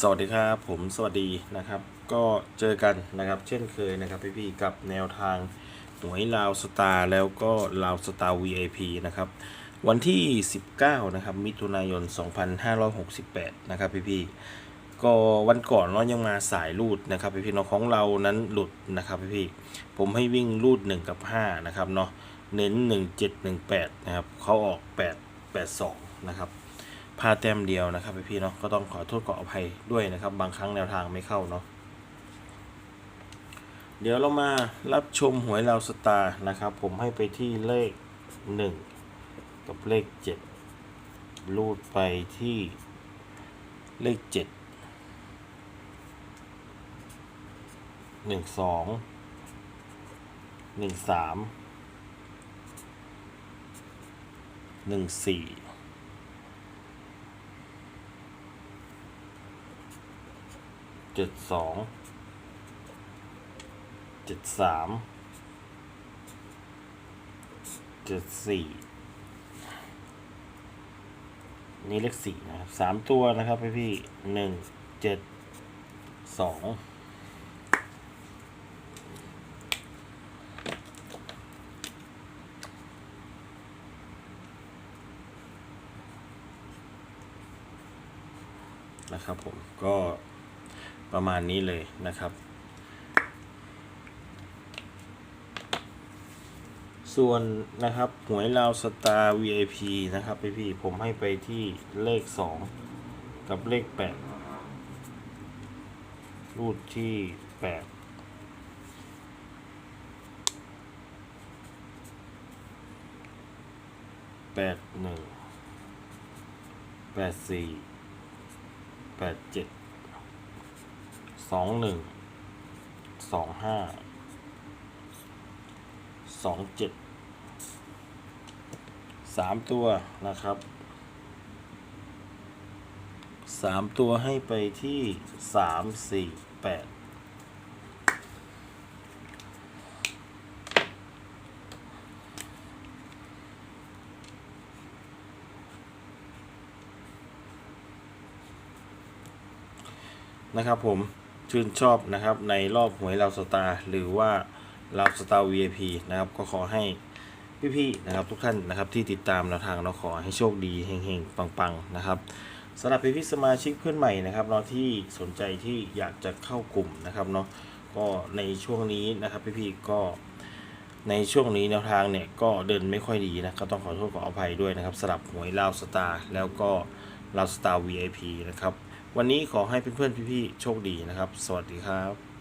สวัสดีครับผมสวัสดีนะครับ ก็เจอกันนะครับ เช่นเคยนะครับพี่ๆกับแนวทางหวยลาวสตาร์แล้วก็ลาวสตาร์ VIP นะครับ วันที่ 19 นะครับ มิถุนายน 2568 นะครับพี่ๆก็วันก่อนเรายังมาสายรูดนะครับพี่ๆเนาะของเรานั้นหลุดนะครับพี่ๆผมให้วิ่งรูด 1 กับ 5 นะครับเนาะเน้น 1718 นะครับเขาออก 882 นะครับ พลาดแต้มเดียวนะครับพี่เนาะก็ต้องขอโทษขออภัยด้วยนะครับ บางครั้งแนวทางไม่เข้าเนาะเดี๋ยวเรามารับชมหวยเราวสตาร์นะครับ ผมให้ไปที่เลข 1 กับเลข 7 รูดไปที่เลข 7 1 2 1 3 1 4 เจ็ดสองเจ็ดสามเจ็ดสี่นี่เลขสี่นะครับสามตัวนะครับพี่พี่หนึ่งเจ็ดสองนะครับผมก็ ประมาณนี้เลยนะครับ ส่วนนะครับหวยลาวสตาร์ VIP นะครับพี่พี่ผมให้ไปที่เลข 2 กับเลข 8 รูดที่ 8แปดหนึ่งแปดสี่แปดเจ็ด สองหนึ่งสองห้าสองเจ็ดสามตัวนะครับสามตัวให้ไปที่สามสี่แปดนะครับผม ชื่นชอบนะครับในรอบหวยลาวสตาร์หรือว่าลาวสตาร์ VIP นะครับก็ขอให้พี่ๆนะครับทุกท่านนะครับที่ติดตามแนวทางเราขอให้โชคดีเฮงๆ ปังๆนะครับสำหรับพี่ๆสมาชิกเพื่อนใหม่นะครับเนาะที่สนใจที่อยากจะเข้ากลุ่มนะครับเนาะก็ในช่วงนี้นะครับพี่ๆก็ในช่วงนี้แนวทางเนี่ยก็เดินไม่ค่อยดีนะก็ต้องขอโทษขออภัยด้วยนะครับสำหรับหวยลาวสตาร์แล้วก็ลาวสตาร์ VIP นะครับ วันนี้ขอให้เพื่อนๆพี่ๆโชคดีนะครับ สวัสดีครับ